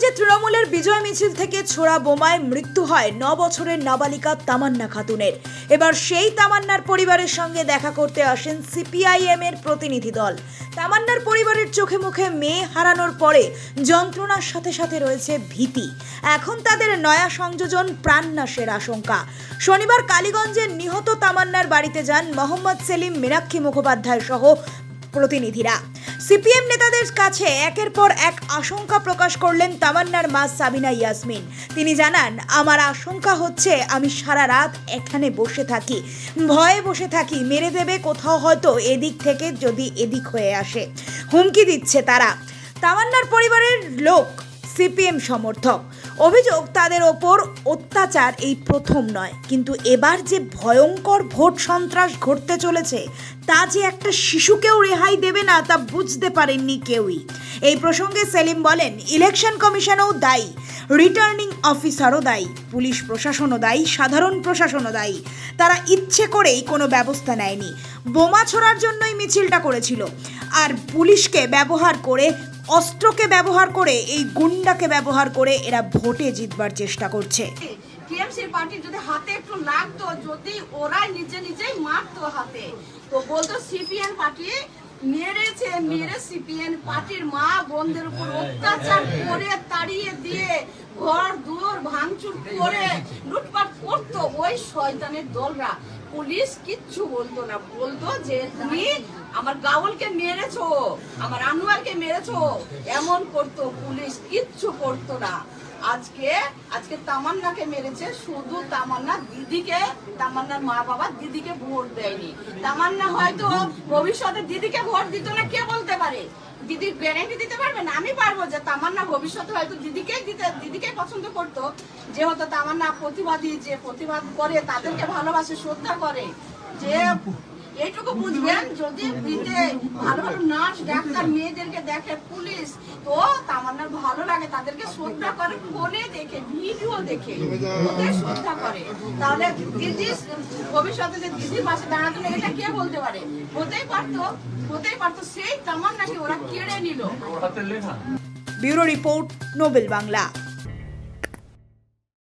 কালীগঞ্জে তৃণমূলের বিজয় মিছিল থেকে ছোড়া বোমায় মৃত্যু হয় ন বছরের নাবালিকা তামান্না খাতুনের। এবার সেই তামান্নার পরিবারের সঙ্গে দেখা করতে আসেন সিপিআইএম এর প্রতিনিধি দল। তামান্নার পরিবারের চোখে মুখে মেয়ে হারানোর পরে যন্ত্রণার সাথে সাথে রয়েছে ভীতি। এখন তাদের নয়া সংযোজন প্রাণনাশের আশঙ্কা। শনিবার কালীগঞ্জের নিহত তামান্নার বাড়িতে যান মোহাম্মদ সেলিম মীনাক্ষী মুখোপাধ্যায় সহ প্রতিনিধিরা। সিপিএম নেতাদের কাছে একের পর এক আশঙ্কা প্রকাশ করলেন তামান্নার মা সাবিনা ইয়াসমিন। তিনি জানান, আমার আশঙ্কা হচ্ছে আমি সারা রাত এখানে বসে থাকি। ভয়ে বসে থাকি, মেরে দেবে কোথাও হয়তো এদিক থেকে যদি এদিক হয়ে আসে। হুমকি দিচ্ছে তারা। তামান্নার পরিবারের লোক, সিপিএম সমর্থক। অভিযোগ, তাদের ওপর অত্যাচার এই প্রথম নয়। কিন্তু এবার যে ভয়ঙ্কর ভোট সন্ত্রাস ঘটতে চলেছে, তা যে একটা শিশুকেও রেহাই দেবে না, তা বুঝতে পারেননি কেউই। এই প্রসঙ্গে সেলিম বলেন, ইলেকশন কমিশনও দায়ী, রিটার্নিং অফিসারও দায়ী, পুলিশ প্রশাসনও দায়ী, সাধারণ প্রশাসনও দায়ী। তারা ইচ্ছে করেই কোনো ব্যবস্থা নেয়নি। বোমা ছোড়ার জন্যই মিছিলটা করেছিল। আর পুলিশকে ব্যবহার করে অস্ত্রকে ব্যবহার করে, এই গুন্ডাকে ব্যবহার করে এরা ভোটে জিতবার চেষ্টা করছে। টিএমসি পার্টি যদি হাতে একটু লাগতো, যদি ওরাই নিজে নিজেই মারতো হাতে, তো বলতো সিপিএন পার্টি মেরেছে, মেরে সিপিএন পার্টির মা বোনদের উপর অত্যাচার করে তাড়িয়ে দিয়ে ঘর, দুয়ার ভাঙচুর করে লুটপাট করতো ওই শয়তানের দলরা। পুলিশ কিচ্ছু বলতো না, বলতো যে তুমি আমার গাউলকে মেরেছো, আমার আনোয়ারকে মেরেছো। এমন করতো পুলিশ, কিচ্ছু করতো না। আজকে আজকে তামান্নাকে মেরেছে, শুধু তামান্না দিদিকে, তামান্নার মা বাবা দিদিকে ভোট দেয়নি। তামান্না হয়তো ভবিষ্যতে দিদিকে ভোট দিত না, কে বলতে পারে? দিদি গ্যারেন্টি দিতে পারবেন আমি পারব যে তামান্না ভবিষ্যতে হয়তো দিদিকে দিতে, দিদিকে পছন্দ করতো। যেহেতু তামান্না প্রতিবাদী, যে প্রতিবাদ করে, তাদেরকে ভালোবাসে, শ্রদ্ধা করে। যে এইটুকু বুঝবেন যদি ভালো ভালো নার্স ডাক্তার মেয়েদেরকে দেখে পুলিশ তো তামান্নার ভালো লাগে তাদেরকে শ্রদ্ধা করে ফোনে দেখে ভিডিও দেখে ওদের শ্রদ্ধা করে। তাহলে দিদি ভবিষ্যতে যে দিদির পাশে দাঁড়াতো না এটা কে বলতে পারে? হতেই পারতো হতেই পারতো সেই তামান্নাকে ওরা কেড়ে নিল। Bureau report Nobel Bangla.